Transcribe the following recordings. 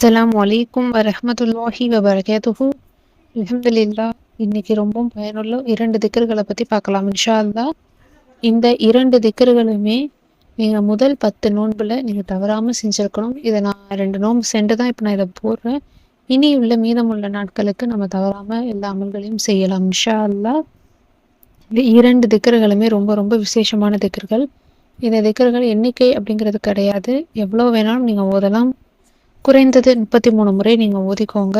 அஸ்லாம் வலைக்கும் வரமத்துல்லாஹி வபரகாத்துஹு. அலமதுல்லா இன்னைக்கு ரொம்பவும் பயனுள்ள இரண்டு திக்கர்களை பற்றி பார்க்கலாம் இன்ஷா அல்லா இந்த இரண்டு திக்கர்களுமே நீங்கள் முதல் பத்து நோன்பில் நீங்கள் தவறாமல் செஞ்சுருக்கணும். இதை நான் ரெண்டு நோன்பு சென்று தான் இப்போ நான் இதை போடுறேன். இனி உள்ள மீதமுள்ள நாட்களுக்கு நம்ம தவறாமல் எல்லா அமல்களையும் செய்யலாம் இன்ஷா அல்லா இந்த இரண்டு திக்கர்களுமே ரொம்ப ரொம்ப விசேஷமான திக்கர்கள். இந்த திக்கர்கள் எண்ணிக்கை அப்படிங்கிறது கிடையாது. எவ்வளோ வேணாலும் நீங்கள் ஓதலாம். குறைந்தது முப்பத்தி மூணு முறை நீங்கள் ஊதிக்கோங்க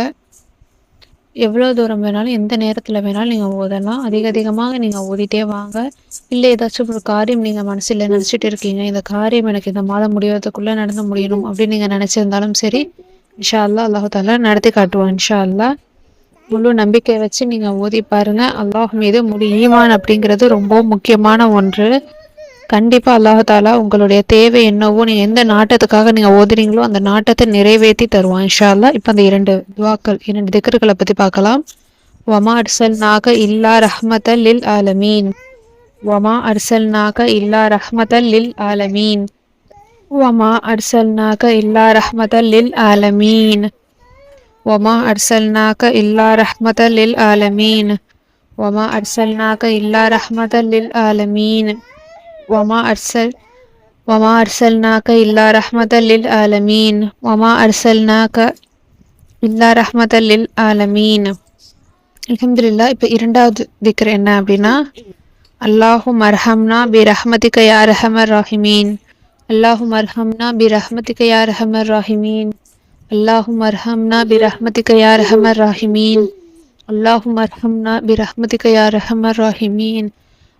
எவ்வளோ தூரம் வேணாலும் எந்த நேரத்தில் வேணாலும் நீங்கள் ஓதலாம். அதிக அதிகமாக நீங்கள் ஓதிட்டே வாங்க. இல்லை ஏதாச்சும் ஒரு காரியம் நீங்கள் மனசில் நினச்சிட்டு இருக்கீங்க. இந்த காரியம் எனக்கு இந்த மாதம் முடிவதுக்குள்ளே நடந்து முடியணும் அப்படின்னு நீங்கள் நினச்சிருந்தாலும் சரி இன்ஷா அல்லா அல்லாஹு தாலா நடத்தி காட்டுவோம் இன்ஷா அல்லா முழு நம்பிக்கை வச்சு நீங்கள் ஓதி பாருங்கள் அல்லாஹ் மீது முழு ஈமான் அப்படிங்கிறது ரொம்ப முக்கியமான ஒன்று. கண்டிப்பாக அல்லாஹாலா உங்களுடைய தேவை என்னவோ நீங்கள் எந்த நாட்டத்துக்காக நீங்கள் ஓதுறீங்களோ அந்த நாட்டத்தை நிறைவேற்றி தருவான் இன்ஷா அல்லா இப்போ அந்த இரண்டு துவாக்கள் இரண்டு திக்கர்களை பற்றி பார்க்கலாம். வமா அர்சல் நாக இல்லா ரஹ்மத லில் ஆலமீன். வமா அர்சல் நாக இல்லா ரஹ்மத லில் ஆலமீன். வமா அர்சல் நாக இல்லா ரஹ்மத லில் ஆலமீன். வமா அர்சல் நாக இல்லா ரஹ்மத லில் ஆலமீன். வமா அர்சல் நாக இல்லா ரஹ்மத லில் ஆலமீன். وما أرسل وما أرسلناك إلا رحمة للعالمين وما أرسلناك إلا رحمة للعالمين الحمد لله இப்போ இரண்டாவது திக்ர் என்ன அப்படின்னா அல்லாஹும் அர்ஹம்னா பி ரஹ்மதிக யா ரஹமர் ராஹிமீன் அல்லாஹும் அர்ஹம்னா பி ரஹ்மதிக யா ரஹமர் ராஹிமீன் اللهم ارحمنا برحمتك يا ارحم الراحمين اللهم ارحمنا برحمتك يا ارحم الراحمين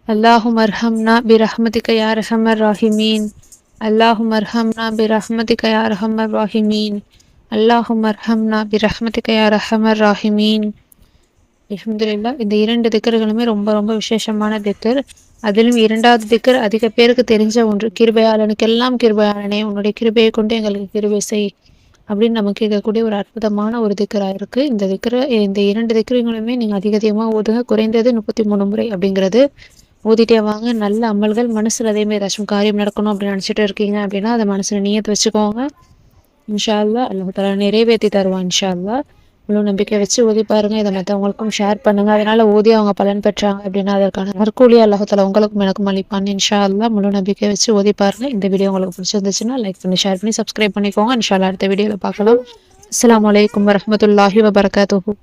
அல்லாஹு அல்லாஹும் அர்ஹம்னா பிரஹ்மதிக கயா ஹமர் ராஹிமீன். அல்லாஹு அல்லாஹும் அர்ஹம்னா பிரஹ்மதிக யார் ஹமர் ராஹிமீன். அல்லாஹு அல்லாஹும் அர்ஹம்னா பிரஹ்மதிக யார் ஹமர் ராஹிமீன். அஹமதுல்லா இந்த இரண்டு திக்கர்களுமே ரொம்ப ரொம்ப விசேஷமான திக்கர். அதிலும் இரண்டாவது திக்கர் அதிக பேருக்கு தெரிஞ்ச ஒன்று கிருபையாளனுக்கெல்லாம் கிருபையாளனே உன்னுடைய கிருபையை கொண்டு எங்களுக்கு கிருபை செய் அப்படின்னு நமக்கு கேட்கக்கூடிய ஒரு அற்புதமான ஒரு திக்கராக இருக்குது இந்த திக்கரை இந்த இரண்டு திக்கரங்களுமே நீங்கள் அதிக அதிகமாக ஓதுங்க குறைந்தது முப்பத்தி மூணு முறை அப்படிங்கிறது ஊதிட்டே வாங்க. நல்ல அமல்கள் மனசில் அதேமாதிரி ஏதாச்சும் காரியம் நடக்கணும் அப்படின்னு நினச்சிட்டு இருக்கீங்க அப்படின்னா அதை மனசில் நீயத்து வச்சுக்கோங்க. இன்ஷா அல்லா அல்லா தலா நிறைவேற்றி தருவான் இன்ஷா அல்லா முழு நம்பிக்கை வச்சு ஓதி பாருங்க. இதை மற்றவங்களுக்கும் ஷேர் பண்ணுங்க. அதனால ஓதி அவங்க பலன் பெற்றாங்க அப்படின்னா அதற்கான நற்கூலியா அல்லாஹத்தில் உங்களுக்கும் எனக்கும் அளிப்பான் இன்ஷா அல்லா முழு நம்பிக்கை வச்சு ஓதி பாருங்க. இந்த வீடியோ உங்களுக்கு பிடிச்சிருந்துச்சுன்னா லைக் பண்ணி ஷேர் பண்ணி சப்ஸ்கிரைப் பண்ணிக்கோங்க. இன்ஷா அல்லா அடுத்த வீடியோவில் பார்க்கலாம். அஸ்லாம் வலைக்கம் வரமத்துல்லாஹி வபரகாத்துஹூ.